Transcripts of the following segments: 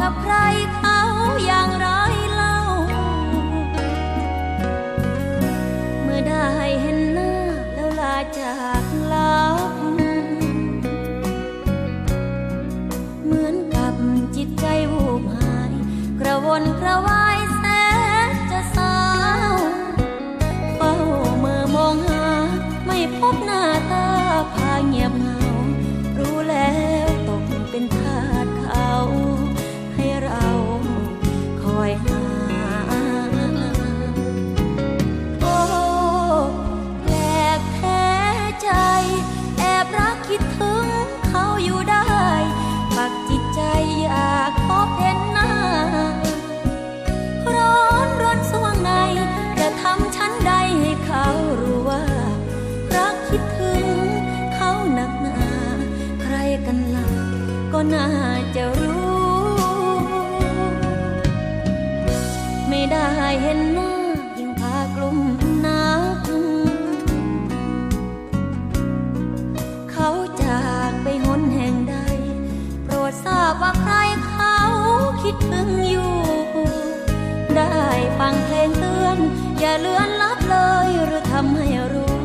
กับใคร กันล่ะก็น่าจะรู้ ไม่ได้เห็นหน้ายิ่งพากลุ่มนัก เขาจากไปหนแห่งใด โปรดทราบว่าใครเขาคิดถึงอยู่ ได้ฟังเพลงเตือน อย่าเลือนลับเลยหรือทำให้รู้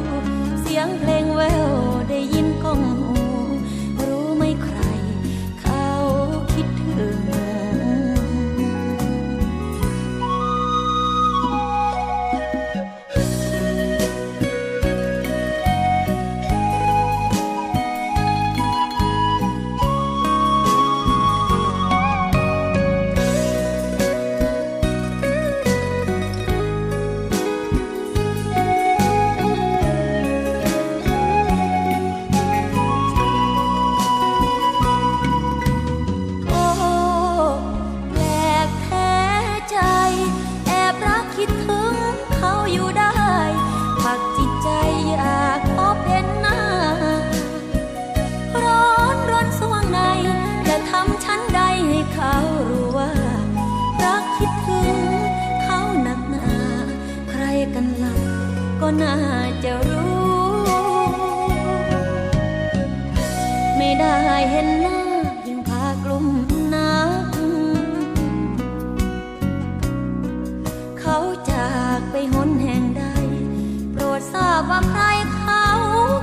เสียงเพลงแววได้ยินก้อง น่าจะรู้ ไม่ได้เห็นหน้ายิ่งพากลุ่มนัก เขาจากไปหนแห่งใด โปรดทราบว่าใครเขา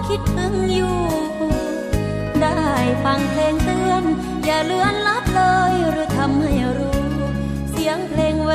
คิดถึงอยู่ ได้ฟังเพลงเตือน อย่าเลือนลับเลยหรือทำให้รู้ เสียงเพลงแว